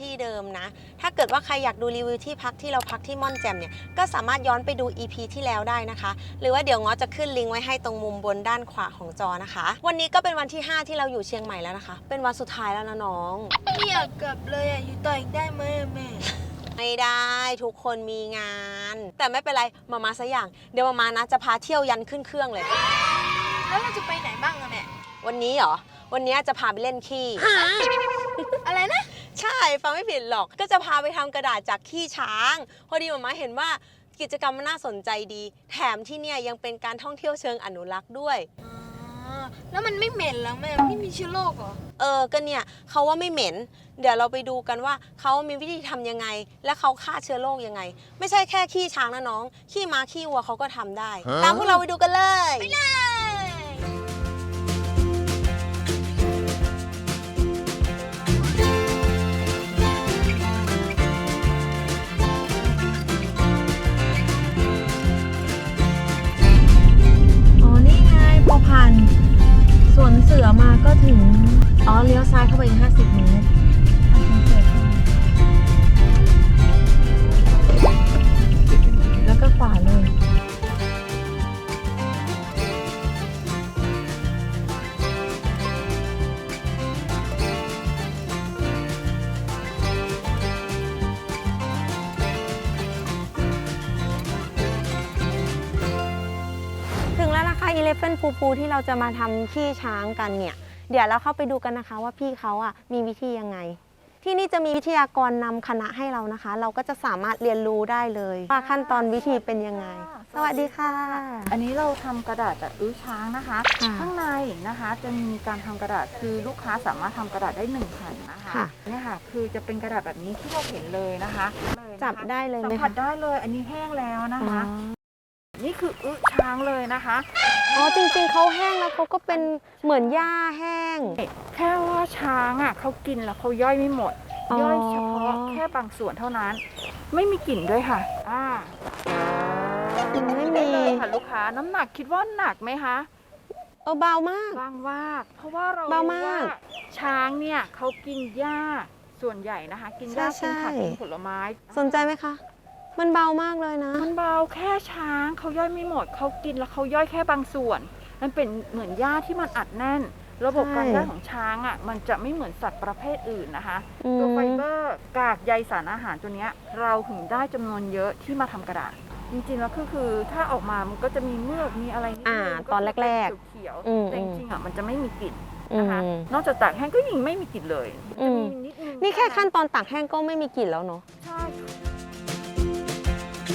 ที่เดิมนะ ถ้าเกิดว่าใครอยากดูรีวิวที่พักที่เราพักที่ม่อนแจ่มเนี่ย ก็สามารถย้อนไปดู EP ที่แล้วได้นะคะ หรือว่าเดี๋ยวง้อจะขึ้นลิงก์ไว้ให้ตรงมุมบนด้านขวาของจอนะคะ วันนี้ก็เป็นวันที่ 5 ที่เราอยู่เชียงใหม่แล้วนะคะ เป็นวันสุดท้ายแล้วนะน้อง ไม่อยากกลับเลยอะอยู่ต่ออีกได้ไหมอะแม่ ไม่ได้ทุกคนมีงาน แต่ไม่เป็นไรมามาสักอย่าง เดี๋ยวมามานะจะพาเที่ยวยันขึ้นเครื่องเลย แล้วเราจะไปไหนบ้างอะแม่ วันนี้เหรอ วันนี้จะพาไปเล่นขี้ อะไรนะ ใช่ฟังไม่ผิดหรอก ก็จะพาไปทำกระดาษจากขี้ช้าง พอดีหมามาเห็นว่ากิจกรรมมันน่าสนใจดี แถมที่เนี่ยยังเป็นการท่องเที่ยวเชิงอนุรักษ์ด้วย อ๋อแล้วมันไม่เหม็นเหรอแม่ไม่มีเชื้อโรคเหรอ เออก็เนี่ยเขาว่าไม่เหม็น เดี๋ยวเราไปดูกันว่าเขามีวิธีทำยังไง และเขาฆ่าเชื้อโรคยังไง ไม่ใช่แค่ขี้ช้างนะน้อง ขี้ม้าขี้วัวเขาก็ทำได้ ตามพวกเราไปดูกันเลย ไปเลย เลี้ยวซ้ายเข้าไปอีก50 เมตรผ่าสวนเสือเข้าแล้วก็ขวาเลยถึงแล้วนะคะอีเลฟเฟนปูปูที่เราจะมาทำขี้ช้างกันเนี่ย เดี๋ยวเราเข้าไปดูกันนะคะว่าพี่เขาอะมีวิธียังไง ที่นี่จะมีวิทยากรนำคณะให้เรานะคะ เราก็จะสามารถเรียนรู้ได้เลย ว่าขั้นตอนวิธีเป็นยังไง สวัสดีค่ะ อันนี้เราทำกระดาษจากอื้อช้างนะคะ ค่ะข้างในนะคะจะมีการทำกระดาษคือลูกค้าสามารถทำกระดาษได้หนึ่งแผ่นนะคะค่ะ เนี่ยค่ะ คือจะเป็นกระดาษแบบนี้ที่เราเห็นเลยนะคะเลยนะคะจับได้เลยสัไหมมผัสคะได้เลย อันนี้แห้งแล้วนะอ๋อคะ นี่คืออื้อช้างเลยนะคะ อ๋อจริงๆเขาแห้งแล้วเขาก็เป็นเหมือนหญ้าแห้ง แค่ว่าช้างอะเขากินแล้วเขาย่อยไม่หมด อ๋อ ย่อยเฉพาะแค่บางส่วนเท่านั้น ไม่มีกลิ่นด้วยค่ะ อ่าไม่ได้มีเลยค่ะลูกค้าน้ำหนักคิดว่าหนักไหมคะ เออเบามาก บางมากเพราะว่าเราเบามากรู้ว่าช้างเนี่ยเขากินหญ้าส่วนใหญ่นะคะ กินหญ้าใช่กินผักใช่ กินผลไม้ สนใจไหมคะ มันเบามากเลยนะ มันเบาแค่ช้างเขาย่อยไม่หมดเขากินแล้วเขาย่อยแค่บางส่วน มันเป็นเหมือนหญ้าที่มันอัดแน่น ระบบใช่การย่อยของช้างอะมันจะไม่เหมือนสัตว์ประเภทอื่นนะคะอืตัวไฟมเบอร์กากใยสารอาหารตัวเนี้ย เราถึงได้จำนวนเยอะที่มาทำกระดาษจริงๆแล้วก็คือถ้าออกมามันก็จะมีเมือกมีอะไรนิดอ่านึงตอนแรกๆเขียวอืมๆแต่จริงๆอะมันจะไม่มีกลิ่นอืนะคะมนอกจากตากแห้งก็ยังไม่มีกลิ่นเลยอืจะมมีนิดนึงนี่แค่ขั้นตอนตากแห้งก็ไม่มีกลิ่นแล้วเนาะใช่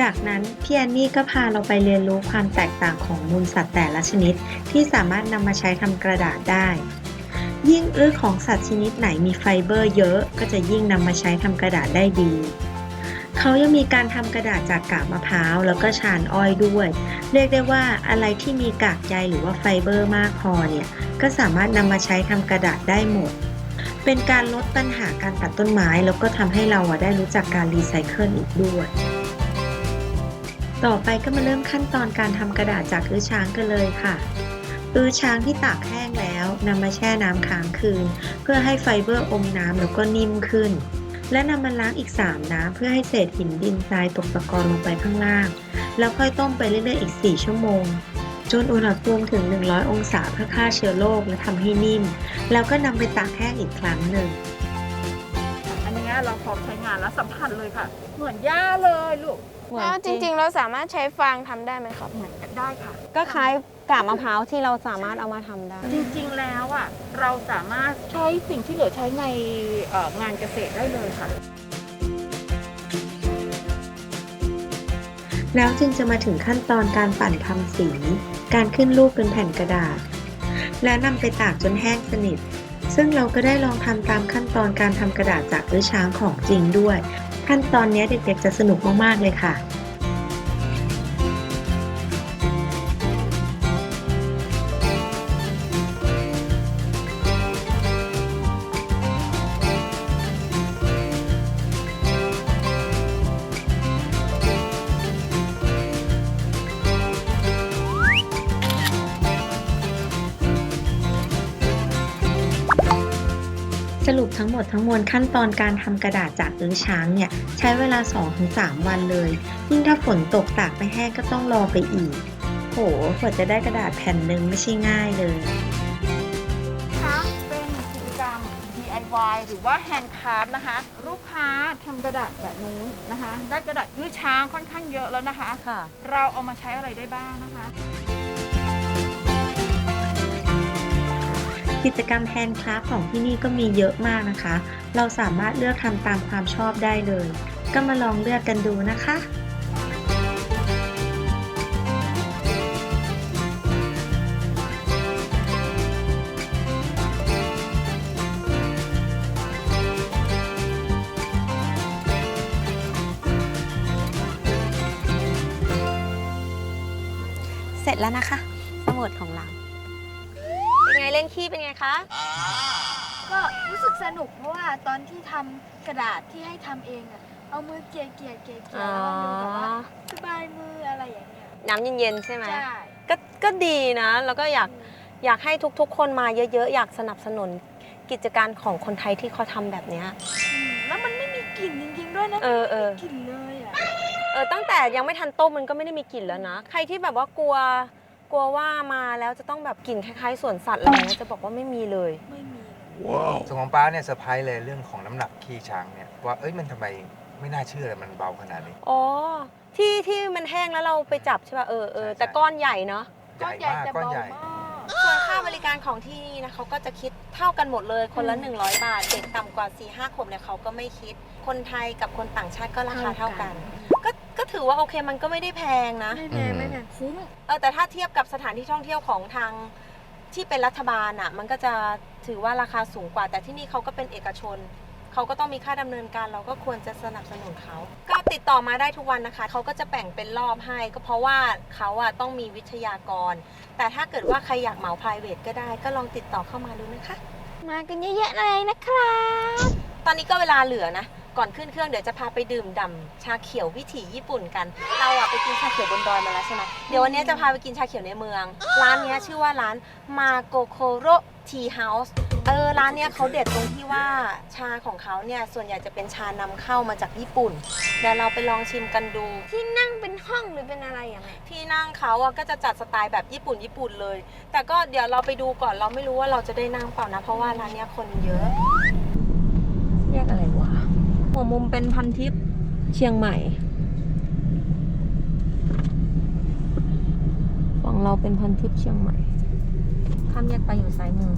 จากนั้นพี่แอนนี่ก็พาเราไปเรียนรู้ความแตกต่างของมูลสัตว์แต่ละชนิด ที่สามารถนำมาใช้ทำกระดาษได้ ยิ่งอื้อของสัตว์ชนิดไหนมีไฟเบอร์เยอะ ก็จะยิ่งนำมาใช้ทำกระดาษได้ดีเขายังมีการทำกระดาษจากกากมะพร้าวแล้วก็ชานอ้อยด้วย เรียกได้ว่าอะไรที่มีกากใยหรือว่าไฟเบอร์มากพอเนี่ยก็สามารถนำมาใช้ทำกระดาษได้หมด เป็นการลดปัญหาการตัดต้นไม้ แล้วก็ทำให้เราได้รู้จักการรีไซเคิลอีกด้วย ต่อไปก็มาเริ่มขั้นตอนการทำกระดาษจากอื้อช้างกันเลยค่ะอื้อช้างที่ตากแห้งแล้วนำมาแช่น้ำค้างคืน เพื่อให้ไฟเบอร์อมน้ำแล้วก็นิ่มขึ้น และนำมาล้างอีก 3 น้ำเพื่อให้เศษหินดินทรายตกตะกอนลงไปข้างล่าง แล้วค่อยต้มไปเรื่อยๆอีก 4 ชั่วโมง จนอุณหภูมิถึง 100 องศาเพื่อฆ่าเชื้อโรคและทำให้นิ่ม แล้วก็นำไปตากแห้งอีกครั้งหนึ่ง แล้วสัมผัสเลยค่ะ เหมือนหญ้าเลยลูกเหมือนแล้วจริงๆ เราสามารถใช้ฟางทำได้ไหมครับ เหมือนกันได้ค่ะก็คล้ายกาบมะพร้าวที่เราสามารถเอามาทำได้ จริงๆ แล้วอะเราสามารถใช้สิ่งที่เหลือใช้ในเอ่องานเกษตรได้เลยค่ะ แล้วจึงจะมาถึงขั้นตอนการปั่นทำสี การขึ้นรูปเป็นแผ่นกระดาษ แล้วนำไปตากจนแห้งสนิท ซึ่งเราก็ได้ลองทำตามขั้นตอนการทำกระดาษจากอื้อช้างของจริงด้วย ขั้นตอนนี้เด็กๆจะสนุกมากๆเลยค่ะ สรุปทั้งหมดทั้งมวลขั้นตอนการทำกระดาษจากอื้อช้างเนี่ยใช้เวลา 2-3 วันเลย ยิ่งถ้าฝนตกตากไม่แห้งก็ต้องรอไปอีก โหกว่าจะได้กระดาษแผ่นหนึ่งไม่ใช่ง่ายเลย คะเป็นกิจกรรม DIY หรือว่า Handcraft นะคะ ลูกค้าทำกระดาษแบบนี้นะคะ ได้กระดาษยืดช้างค่อนข้างเยอะแล้วนะคะ ค่ะ เราเอามาใช้อะไรได้บ้างนะคะ กิจกรรมแฮนด์คราฟของที่นี่ก็มีเยอะมากนะคะ เราสามารถเลือกทำตามความชอบได้เลย ก็มาลองเลือกกันดูนะคะเสร็จแล้วนะคะ สมุดของ เราเป็นไงเล่นขี้เป็นไงคะ ก็รู้สึกสนุกเพราะว่าตอนที่ทำกระดาษที่ให้ทำเองอะเอามือเกลี่ยเกลี่ยเกลี่ยเกลี่ยแล้วมันดูแบบว่าสบายมืออะไรอย่างเงี้ยน้ำเย็นๆใช่ไหม ใช่ก็ก็ดีนะ แล้วก็อยากอยากให้ทุกๆ คนมาเยอะๆ อยากสนับสนุนกิจการของคนไทยที่เขาทำแบบเนี้ยอืมแล้วมันไม่มีกลิ่นจริงๆด้วยนะเออเออ กลิ่นเลยอะ เออตั้งแต่ยังไม่ทันต้มมันก็ไม่ได้มีกลิ่นแล้วนะ ใครที่แบบว่ากลัวก ลัวว่ามาแล้วจะต้องแบบกลิ่นคล้ายๆสวนสัตว์อะไรเงี้ยจะบอกว่าไม่มีเลย ไม่มี ส่วนของป้าเนี่ยเซอร์ไพรส์เลยเรื่องของน้ำหนักขี้ช้างเนี่ยว่าเอ้ยมันทำไมไม่น่าเชื่อเลยมันเบาขนาดนี้ อ๋อ ที่ที่มันแห้งแล้วเราไปจับใช่ป่ะเออเออใช่แต่ก้อนใหญ่เนาะใหญ่มากแต่ก้อนเบาใหญ่มาก ส่วนค่าบริการของที่นี่นะเขาก็จะคิดเท่ากันหมดเลยคนละ 100 บาท เด็กต่ำกว่า 4 5 ขวบเนี่ยเขาก็ไม่คิด คนไทยกับคนต่างชาติก็ราคาเท่ากัน ก็ก็ถือว่าโอเคมันก็ไม่ได้แพงนะ ไม่แพงไม่แพงคุ้มเออแต่ถ้าเทียบกับสถานที่ท่องเที่ยวของทางที่เป็นรัฐบาลอะ มันก็จะถือว่าราคาสูงกว่า แต่ที่นี่เขาก็เป็นเอกชน เขาก็ต้องมีค่าดำเนินการเราก็ควรจะสนับสนุนเขา ก็ติดต่อมาได้ทุกวันนะคะ เขาก็จะแบ่งเป็นรอบให้ ก็เพราะว่าเขาอะต้องมีวิทยากร แต่ถ้าเกิดว่าใครอยากเหมา private ก็ได้ ก็ลองติดต่อเข้ามาดูนะคะ มากันเยอะๆเลยนะครับ ตอนนี้ก็เวลาเหลือนะ ก่อนขึ้นเครื่องเดี๋ยวจะพาไปดื่มด่ำชาเขียววิถีญี่ปุ่นกัน เราอะไปกินชาเขียวบนดอยมาแล้วใช่ไหมเดี๋ยววันนี้จะพาไปกินชาเขียวในเมือง ร้านเนี้ยชื่อว่าร้านมาโกโคโรทีเฮาส์เออร้านเนี้ยเขาเด็ดตรงที่ว่าชาของเขาเนี่ยส่วนใหญ่จะเป็นชานำเข้ามาจากญี่ปุ่นเดี๋ยวเราไปลองชิมกันดู ที่นั่งเป็นห้องหรือเป็นอะไรอย่างไรที่นั่งเขาอะก็จะจัดสไตล์แบบญี่ปุ่นญี่ปุ่นเลย แต่ก็เดี๋ยวเราไปดูก่อนเราไม่รู้ว่าเราจะได้นั่งเปล่านะ เพราะว่าร้านเนี้ยคนเยอะเรียกอะไรวะ หัวมุมเป็นพันทิพย์เชียงใหม่ ฝั่งเราเป็นพันทิพย์เชียงใหม่ ข้ามแยกไปอยู่ซ้ายมือ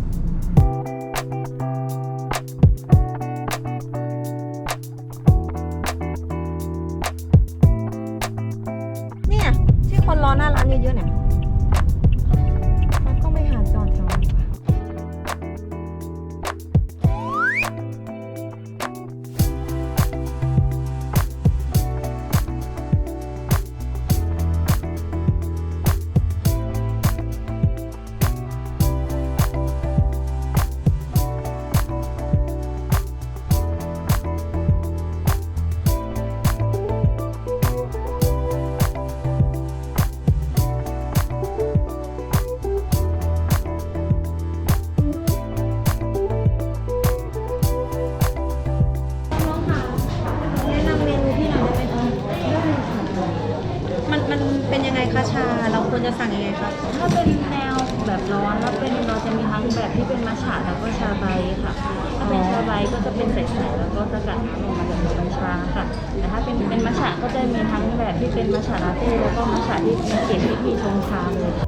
คะชาเราควรจะสั่งยังไงคะถ้าเป็นแนวแบบร้อนแล้วเป็นเราจะมีทั้งแบบที่เป็นมัชฉะแล้วก็ชาใบค่ะ ถ้าเป็นชาใบก็จะเป็นใสๆแล้วก็สกัดน้ำลงมาจากน้ำชาค่ะ แต่ถ้าเป็นเป็นมัชฉะก็จะมีทั้งแบบที่เป็นมัชฉะลาเต้แล้วก็มัชฉะที่มีเกล็ดที่มีชงชาเลยค่ะ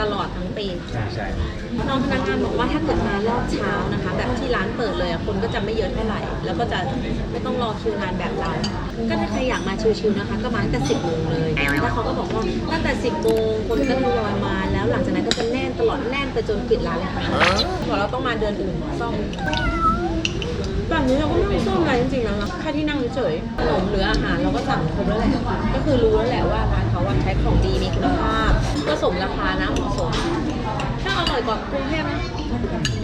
ตลอดทั้งปีใช่ใช่น้องพนักงานบอกว่าถ้าเกิดมารอบเช้านะคะ แบบที่ร้านเปิดเลยอะคนก็จะไม่เยอะเท่าไหร่ แล้วก็จะไม่ต้องรอคิวนานแบบเรา ก็ถ้าใครอยากมาชิวๆนะคะ ก็มาตั้งแต่10โมงเลย แล้วเขาก็บอกว่าตั้งแต่10โมงคนก็ทยอยมา แล้วหลังจากนั้นก็จะแน่นตลอดแน่นไปจนปิดร้านเลยค่ะบอกเราต้องมาเดินอื่นซ่อม แบบนี้เราก็ไม่ต้องซ่อมอะไรจริงๆนะแค่ที่นั่งเฉยๆขนมหรืออาหารเราก็สั่งครบแล้วแหละก็คือรู้แล้วแหละว่าร้านเขาว่าใช้ของดีมีคุณภาพก็สมราคานะเหมาะสมถ้าอร่อยกว่ากรุงเทพนะ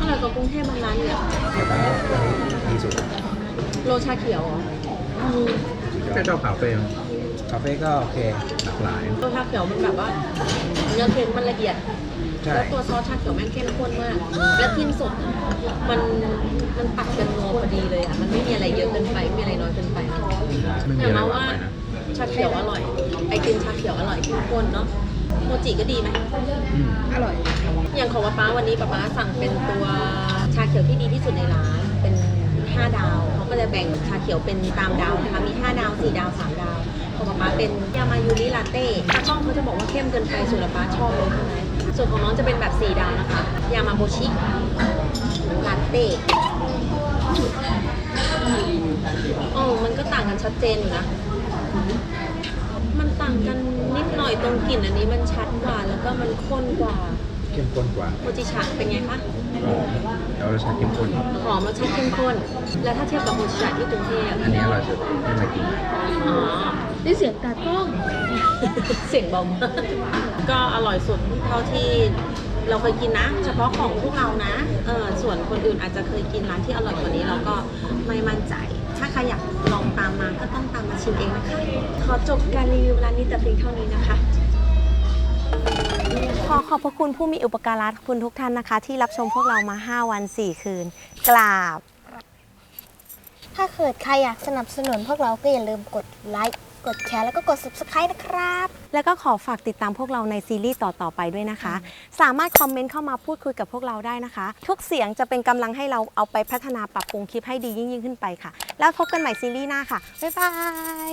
อร่อยกว่ากรุงเทพบางร้านเลยอะเดี๋ยวนี้ดีสุดโรชาเขียวเหรออืมแค่ชอบคาเฟ่คาเฟ่ก็โอเคหลากหลายโรชาเขียวมันแบบว่าเนื้อเค็มมันละเอียดใช่ แล้วตัวซอสชาเขียวแม่งเข้มข้นมาก แล้วทิมสดมันมันตัดกันนัวพอดีเลยอะ มันไม่มีอะไรเยอะเกินไป ไม่มีอะไรน้อยเกินไปไม่มีอย่าอะไรมาหวานว่าไปนะชาเขียวอร่อย ไอติมชาเขียวอร่อยเข้มข้นเนาะ โมจิก็ดีไหม อืมอย่างของป๊าป๊าวันนี้ป๊าป๊าสั่งเป็นตัวชาเขียวที่ดีที่สุดในร้าน เป็น 5 ดาวเขาก็จะแบ่งชาเขียวเป็นตามดาวนะคะมี 5 ดาว 4 ดาว 3 ดาวของป๊าป๊าเป็นยามายูริลาเต้ตากล้องเขาจะบอกว่าเข้มเกินไปส่วนป๊าป๊าชอบเลยใช่ไหม ส่วนของน้องจะเป็นแบบ4ดาวนะคะ ยามาโบชิลาเต้อ๋อมันก็ต่างกันชัดเจนอยู่นะ มันต่างกันนิดหน่อยตรงกลิ่นอันนี้มันชัดกว่าแล้วก็มันข้นกว่า เข้มข้นกว่าโมจิชะเป็นไงคะหอมแล้วรสชาติเข้มข้น หอมรสชาติเข้มข้น แล้วถ้าเทียบกับโมจิชะที่กรุงเทพอันนี้อร่อยสุดที่มากินอ๋อได้เสียงตากล้อง เสียงเบามากก็อร่อยสุดเท่าที่เราเคยกินนะ เฉพาะของพวกเรานะเออส่วนคนอื่นอาจจะเคยกินร้านที่อร่อยกว่านี้เราก็ไม่มั่นใจ ถ้าใครอยากลองตามมาก็ต้องตามมาชิมเองนะคะ ขอจบการรีวิวร้านนี้แต่เพียงเท่านี้นะคะขอขอบพระคุณผู้มีอุปการะคุณทุกท่านนะคะ ที่รับชมพวกเรามา 5 วัน 4 คืน กราบ ถ้าเกิดใครอยากสนับสนุนพวกเราก็อย่าลืมกดไลค์ กดแชร์แล้วก็กด subscribe นะครับ แล้วก็ขอฝากติดตามพวกเราในซีรีส์ต่อ ๆ ไปด้วยนะคะ สามารถคอมเมนต์เข้ามาพูดคุยกับพวกเราได้นะคะ ทุกเสียงจะเป็นกำลังให้เราเอาไปพัฒนาปรับปรุงคลิปให้ดียิ่งๆขึ้นไปค่ะ แล้วพบกันใหม่ซีรีส์หน้าค่ะ บ๊ายบาย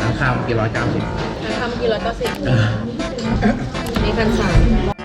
น้ำข้าวกี่ร้อยเก้าสิบทำกี่ร้อยเก้าสิบมีกันสั่ง